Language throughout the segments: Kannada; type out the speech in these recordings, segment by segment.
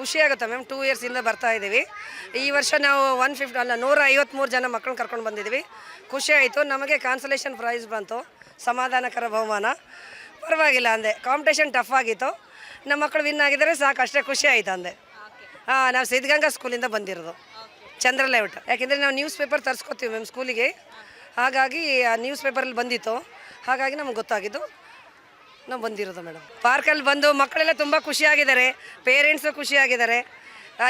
ಖುಷಿ ಆಗುತ್ತೆ ಮ್ಯಾಮ್. ಟೂ ಇಯರ್ಸಿಂದ ಬರ್ತಾ ಇದ್ದೀವಿ ಈ ವರ್ಷ ನಾವು ಒನ್ ಫಿಫ್ಟಿ ಅಲ್ಲ ನೂರ ಐವತ್ತ್ಮೂರು ಜನ ಮಕ್ಕಳನ್ನ ಕರ್ಕೊಂಡು ಬಂದಿದ್ದೀವಿ ಖುಷಿ ಆಯಿತು. ನಮಗೆ ಕಾನ್ಸಲೇಷನ್ ಪ್ರೈಸ್ ಬಂತು. ಸಮಾಧಾನಕರ ಬಹುಮಾನ. ಪರವಾಗಿಲ್ಲ ಅಂದೆ. ಕಾಂಪಿಟೇಷನ್ ಟಫ್ ಆಗಿತ್ತು. ನಮ್ಮ ಮಕ್ಕಳು ವಿನ್ ಆಗಿದ್ದಾರೆ, ಸಾಕು. ಅಷ್ಟೇ ಖುಷಿ ಆಯಿತು ಅಂದೆ. ಹಾಂ, ನಾವು ಸಿದ್ಧಗಂಗಾ ಸ್ಕೂಲಿಂದ ಬಂದಿರೋದು. ಚಂದ್ರ ಲೇಔಟ್ ಯಾಕೆಂದರೆ ನಾವು ನ್ಯೂಸ್ ಪೇಪರ್ ತರಿಸ್ಕೊತೀವಿ ಮ್ಯಾಮ್ ಸ್ಕೂಲಿಗೆ ಹಾಗಾಗಿ ಆ ನ್ಯೂಸ್ ಪೇಪರಲ್ಲಿ ಬಂದಿತ್ತು. ಹಾಗಾಗಿ ನಮ್ಗೆ ಗೊತ್ತಾಗಿದ್ದು. ನಾವು ಬಂದಿರೋದು ಮೇಡಮ್. ಪಾರ್ಕಲ್ಲಿ ಬಂದು ಮಕ್ಕಳೆಲ್ಲ ತುಂಬ ಖುಷಿಯಾಗಿದ್ದಾರೆ. ಪೇರೆಂಟ್ಸು ಖುಷಿಯಾಗಿದ್ದಾರೆ.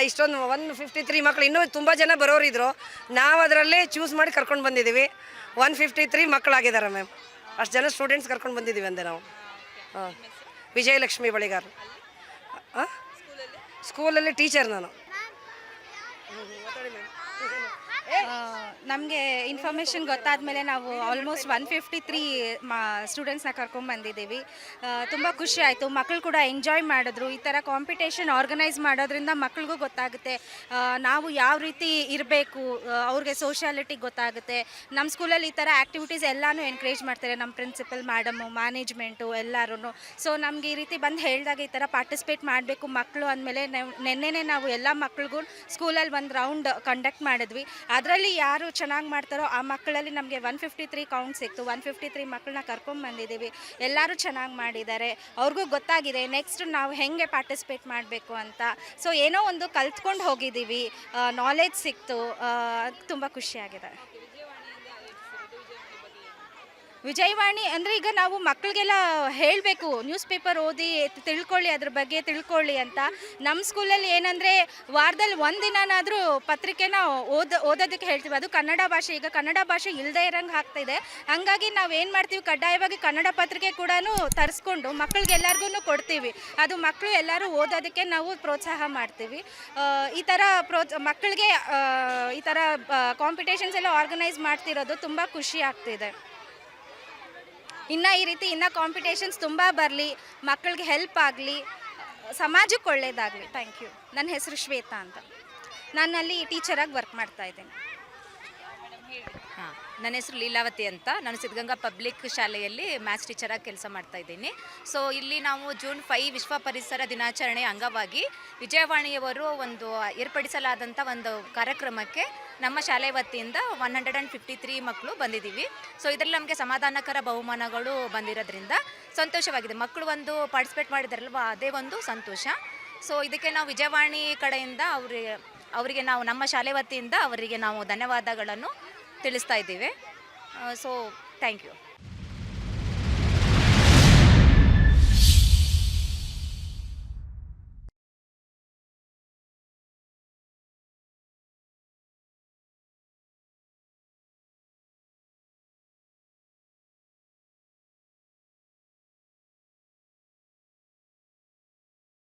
ಇಷ್ಟೊಂದು ಒನ್ ಫಿಫ್ಟಿ ತ್ರೀ ಮಕ್ಕಳು ಇನ್ನೂ ತುಂಬ ಜನ ಬರೋರಿದ್ರು. ನಾವು ಅದರಲ್ಲೇ ಚೂಸ್ ಮಾಡಿ ಕರ್ಕೊಂಡು ಬಂದಿದ್ದೀವಿ. ಒನ್ ಫಿಫ್ಟಿ ತ್ರೀ ಮಕ್ಕಳಾಗಿದ್ದಾರೆ ಮ್ಯಾಮ್ ಅಷ್ಟು ಜನ ಸ್ಟೂಡೆಂಟ್ಸ್ ಕರ್ಕೊಂಡು ಬಂದಿದ್ದೀವಿ ಅಂದೆ ನಾವು. ಹಾಂ. ವಿಜಯಲಕ್ಷ್ಮಿ ಬಳಿಗಾರ್. ಹಾಂ ಸ್ಕೂಲಲ್ಲಿ ಟೀಚರ್ ನಾನು. ನಮಗೆ ಇನ್ಫಾರ್ಮೇಷನ್ ಗೊತ್ತಾದಮೇಲೆ ನಾವು ಆಲ್ಮೋಸ್ಟ್ ಒನ್ ಫಿಫ್ಟಿ ತ್ರೀ ಮಾ ಸ್ಟೂಡೆಂಟ್ಸ್ನ ಕರ್ಕೊಂಬಂದಿದ್ದೀವಿ ತುಂಬ ಖುಷಿ ಆಯಿತು. ಮಕ್ಕಳು ಕೂಡ ಎಂಜಾಯ್ ಮಾಡಿದ್ರು. ಈ ಥರ ಕಾಂಪಿಟೇಷನ್ ಆರ್ಗನೈಸ್ ಮಾಡೋದ್ರಿಂದ ಮಕ್ಳಿಗೂ ಗೊತ್ತಾಗುತ್ತೆ. ನಾವು ಯಾವ ರೀತಿ ಇರಬೇಕು ಅವ್ರಿಗೆ ಸೋಷಿಯಾಲಿಟಿ ಗೊತ್ತಾಗುತ್ತೆ. ನಮ್ಮ ಸ್ಕೂಲಲ್ಲಿ ಈ ಥರ ಆ್ಯಕ್ಟಿವಿಟೀಸ್ ಎಲ್ಲನೂ ಎನ್ಕರೇಜ್ ಮಾಡ್ತಾರೆ ನಮ್ಮ ಪ್ರಿನ್ಸಿಪಲ್ ಮೇಡಮು ಮ್ಯಾನೇಜ್ಮೆಂಟು ಎಲ್ಲರೂ ಸೊ ನಮಗೆ ಈ ರೀತಿ ಬಂದು ಹೇಳಿದಾಗ ಈ ಥರ ಪಾರ್ಟಿಸಿಪೇಟ್ ಮಾಡಬೇಕು ಮಕ್ಕಳು ಅಂದಮೇಲೆ ನಿನ್ನೆನೇ ನಾವು ಎಲ್ಲ ಮಕ್ಳಿಗೂ ಸ್ಕೂಲಲ್ಲಿ ಒಂದು ರೌಂಡ್ ಕಂಡಕ್ಟ್ ಮಾಡಿದ್ವಿ. ಅದರಲ್ಲಿ ಯಾರು ಚೆನ್ನಾಗಿ ಮಾಡ್ತಾರೋ ಆ ಮಕ್ಕಳಲ್ಲಿ ನಮಗೆ ಒನ್ ಫಿಫ್ಟಿ ತ್ರೀ ಕೌಂಟ್ ಸಿಕ್ತು. ಒನ್ ಫಿಫ್ಟಿ ತ್ರೀ ಮಕ್ಕಳನ್ನ ಕರ್ಕೊಂಡು ಬಂದಿದ್ದೀವಿ. ಎಲ್ಲರೂ ಚೆನ್ನಾಗಿ ಮಾಡಿದ್ದಾರೆ. ಅವ್ರಿಗೂ ಗೊತ್ತಾಗಿದೆ ನೆಕ್ಸ್ಟ್ ನಾವು ಹೆಂಗೆ ಪಾರ್ಟಿಸಿಪೇಟ್ ಮಾಡಬೇಕು ಅಂತ. ಸೊ ಏನೋ ಒಂದು ಕಲ್ತ್ಕೊಂಡು ಹೋಗಿದ್ದೀವಿ. ನಾಲೆಜ್ ಸಿಕ್ತು. ತುಂಬ ಖುಷಿಯಾಗಿದೆ ವಿಜಯವಾಣಿ ಅಂದರೆ ಈಗ ನಾವು ಮಕ್ಕಳಿಗೆಲ್ಲ ಹೇಳಬೇಕು ನ್ಯೂಸ್ ಪೇಪರ್ ಓದಿ ತಿಳ್ಕೊಳ್ಳಿ ಅದ್ರ ಬಗ್ಗೆ ತಿಳ್ಕೊಳ್ಳಿ ಅಂತ. ನಮ್ಮ ಸ್ಕೂಲಲ್ಲಿ ಏನಂದರೆ ವಾರದಲ್ಲಿ ಒಂದು ದಿನನಾದರೂ ಪತ್ರಿಕೆನ ಓದ, ಓದೋದಕ್ಕೆ ಹೇಳ್ತೀವಿ. ಅದು ಕನ್ನಡ ಭಾಷೆ. ಈಗ ಕನ್ನಡ ಭಾಷೆ ಇಲ್ಲದೇ ಇರೋಂಗೆ ಆಗ್ತಾಯಿದೆ ಹಂಗಾಗಿ ನಾವು ಏನು ಮಾಡ್ತೀವಿ, ಕಡ್ಡಾಯವಾಗಿ ಕನ್ನಡ ಪತ್ರಿಕೆ ಕೂಡ ತರಿಸ್ಕೊಂಡು ಮಕ್ಕಳಿಗೆಲ್ಲರಿಗೂ ಕೊಡ್ತೀವಿ. ಅದು ಮಕ್ಕಳು ಎಲ್ಲರೂ ಓದೋದಕ್ಕೆ ನಾವು ಪ್ರೋತ್ಸಾಹ ಮಾಡ್ತೀವಿ. ಈ ಥರ ಪ್ರೋತ್ಸ ಮಕ್ಕಳಿಗೆ ಈ ಥರ ಕಾಂಪಿಟೇಷನ್ಸ್ ಎಲ್ಲ ಆರ್ಗನೈಸ್ ಮಾಡ್ತಿರೋದು ತುಂಬ ಖುಷಿ ಆಗ್ತಿದೆ. ಇನ್ನು ಈ ರೀತಿ ಇನ್ನು ಕಾಂಪಿಟೇಷನ್ಸ್ ತುಂಬ ಬರಲಿ, ಮಕ್ಕಳಿಗೆ ಹೆಲ್ಪ್ ಆಗಲಿ, ಸಮಾಜಕ್ಕೆ ಒಳ್ಳೆಯದಾಗಲಿ ಥ್ಯಾಂಕ್ ಯು ನನ್ನ ಹೆಸರು ಶ್ವೇತಾ ಅಂತ. ನಾನು ಅಲ್ಲಿ ಟೀಚರಾಗಿ ವರ್ಕ್ ಮಾಡ್ತಾ ಇದ್ದೀನಿ. ಹಾಂ, ನನ್ನ ಹೆಸರು ಲೀಲಾವತಿ ಅಂತ. ನಾನು ಸಿದ್ಧಗಂಗಾ ಪಬ್ಲಿಕ್ ಶಾಲೆಯಲ್ಲಿ ಮ್ಯಾಥ್ಸ್ ಟೀಚರಾಗಿ ಕೆಲಸ ಮಾಡ್ತಾ ಇದ್ದೀನಿ. ಸೊ, ಇಲ್ಲಿ ನಾವು ಜೂನ್ ಫೈ ವಿಶ್ವ ಪರಿಸರ ದಿನಾಚರಣೆ ಅಂಗವಾಗಿ ವಿಜಯವಾಣಿಯವರು ಒಂದು ಏರ್ಪಡಿಸಲಾದಂಥ ಒಂದು ಕಾರ್ಯಕ್ರಮಕ್ಕೆ ನಮ್ಮ ಶಾಲೆ ವತಿಯಿಂದ one hundred and fifty three ಮಕ್ಕಳು ಬಂದಿದ್ದೀವಿ. ಸೊ, ಇದರಲ್ಲಿ ನಮಗೆ ಸಮಾಧಾನಕರ ಬಹುಮಾನಗಳು ಬಂದಿರೋದ್ರಿಂದ ಸಂತೋಷವಾಗಿದೆ. ಮಕ್ಕಳು ಒಂದು ಪಾರ್ಟಿಸಿಪೇಟ್ ಮಾಡಿದಾರಲ್ವ, ಅದೇ ಒಂದು ಸಂತೋಷ. ಸೊ, ಇದಕ್ಕೆ ನಾವು ವಿಜಯವಾಣಿ ಕಡೆಯಿಂದ ಅವರಿಗೆ ಅವರಿಗೆ ನಾವು ನಮ್ಮ ಶಾಲೆ ವತಿಯಿಂದ ಅವರಿಗೆ ನಾವು ಧನ್ಯವಾದಗಳನ್ನು ತಿಳಿಸ್ತಾ ಇದ್ದೀವಿ. So thank you